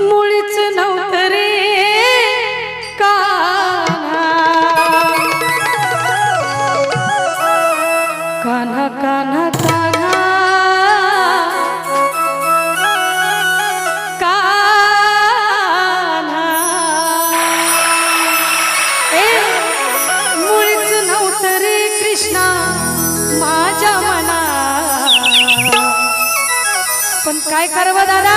मुळीच नव्हतं रे कान्हा. कान्हा कान्हा कान्हा. ए मुळीच नव्हतं रे कृष्णा माझ्या मना पण काय करावं दादा?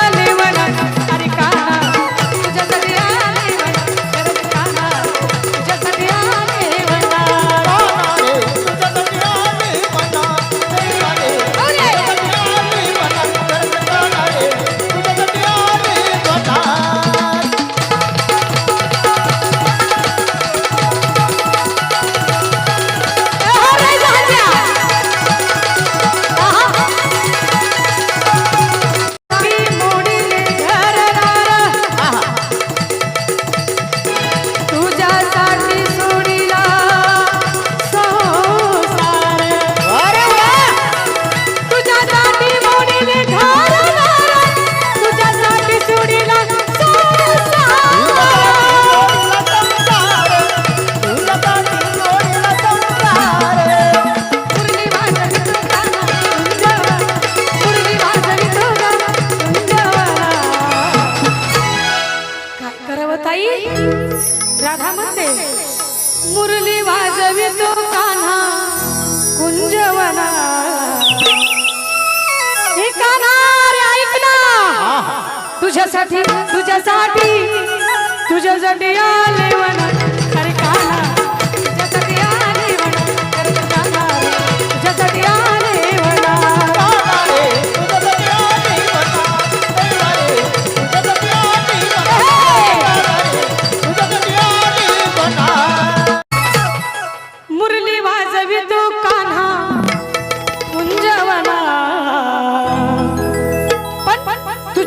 तुझ्यासाठी आले राधा म्हणते मुरली वाजवी तो कान्हा कुंजवना. हे कान्हा रे ऐक ना. तुझ्यासाठी तुझ्यासाठी तुझ्यासाठी आले म्हणा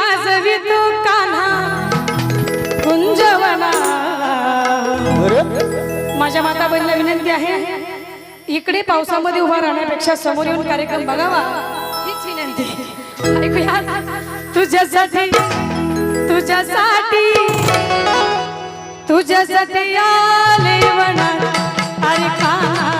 मुरली वाजवी तो कान्हा कुंजवना. माझ्या माता बहिणीला विनंती आहे इकडे पावसामध्ये उभा राहण्यापेक्षा समोर येऊन कार्यक्रम बघावा. हीच विनंती ऐकूया. तुझ्यासाठी तुझ्यासाठी तुझ्यासाठी आले म्हणा अरे खाणार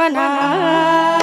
आले वना